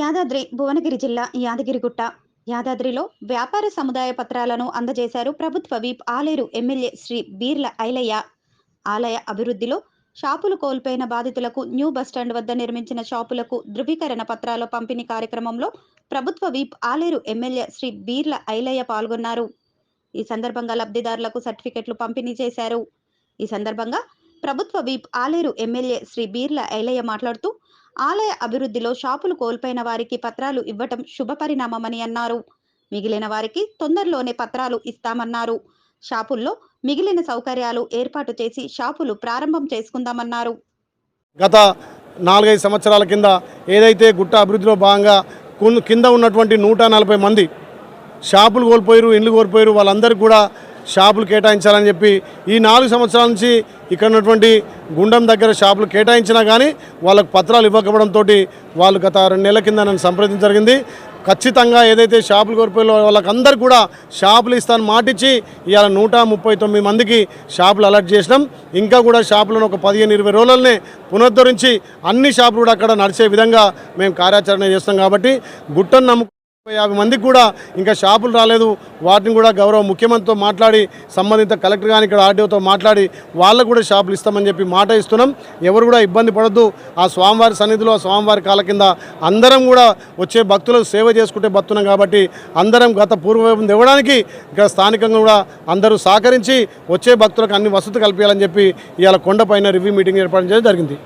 యాదాద్రి భువనగిరి జిల్లా యాదగిరిగుట్ట. యాదాద్రిలో వ్యాపార సముదాయ పత్రాలను అందజేశారు ప్రభుత్వ వీప్ ఆలేరు ఎమ్మెల్యే శ్రీ బీర్ల ఐలయ్య. ఆలయ అభివృద్ధిలో షాపులు కోల్పోయిన బాధితులకు న్యూ బస్టాండ్ వద్ద నిర్మించిన షాపులకు ధృవీకరణ పత్రాల పంపిణీ కార్యక్రమంలో ప్రభుత్వ వీప్ ఆలేరు ఎమ్మెల్యే శ్రీ బీర్ల ఐలయ్య పాల్గొన్నారు. ఈ సందర్భంగా లబ్ధిదారులకు సర్టిఫికెట్లు పంపిణీ చేశారు. ఈ సందర్భంగా ప్రభుత్వ వీప్ ఆలేరు ఎమ్మెల్యే శ్రీ బీర్ల ఐలయ్య మాట్లాడుతూ ఆలయ అభివృద్ధిలో షాపులు కోల్పోయిన వారికి పత్రాలు ఇవ్వటం శుభపరిణామమని అన్నారు. మిగిలిన వారికి తొందరలోనే పత్రాలు ఇస్తామన్నారు. షాపుల్లో మిగిలిన సౌకర్యాలు ఏర్పాటు చేసి షాపులు ప్రారంభం చేసుకుందామన్నారు. గత నాలుగైదు సంవత్సరాల కింద ఏదైతే గుట్ట అభివృద్ధిలో భాగంగా కింద ఉన్నటువంటి నూట నలభై మంది షాపులు కోల్పోయారు ఇండ్లు కోల్పోయారు వాళ్ళందరికీ కూడా షాపులు కేటాయించాలని చెప్పి ఈ నాలుగు సంవత్సరాల నుంచి ఇక్కడ ఉన్నటువంటి గుండం దగ్గర షాపులు కేటాయించినా కానీ వాళ్ళకు పత్రాలు ఇవ్వకపోవడంతో వాళ్ళు గత రెండు నెలల కింద నన్ను సంప్రదించడం జరిగింది. ఖచ్చితంగా ఏదైతే షాపులు కోల్పోయో వాళ్ళకందరూ కూడా షాపులు ఇస్తాను మాటిచ్చి ఇవాళ నూట ముప్పై తొమ్మిది మందికి షాపులు అలర్ట్ చేసినాం. ఇంకా కూడా షాపులను ఒక పదిహేను ఇరవై రోజులనే పునరుద్ధరించి అన్ని షాపులు కూడా అక్కడ నడిచే విధంగా మేము కార్యాచరణ చేస్తాం కాబట్టి గుట్టను నమ్ము యాభై మందికి కూడా ఇంకా షాపులు రాలేదు. వాటిని కూడా గౌరవ ముఖ్యమంత్రితో మాట్లాడి సంబంధిత కలెక్టర్ కానీ ఇక్కడ ఆర్డీఓతో మాట్లాడి వాళ్ళకు కూడా షాపులు ఇస్తామని చెప్పి మాట ఇస్తున్నాం. ఎవరు కూడా ఇబ్బంది పడద్దు. ఆ స్వామివారి సన్నిధిలో ఆ స్వామివారి కాళ్ళ కింద అందరం కూడా వచ్చే భక్తులకు సేవ చేసుకుంటే బతున్నాం కాబట్టి అందరం గత పూర్వం ఇవ్వడానికి ఇక్కడ స్థానికంగా కూడా అందరూ సహకరించి వచ్చే భక్తులకు అన్ని వసతులు కల్పించాలని చెప్పి ఇవాళ కొండపైన రివ్యూ మీటింగ్ ఏర్పాటు చేయడం జరిగింది.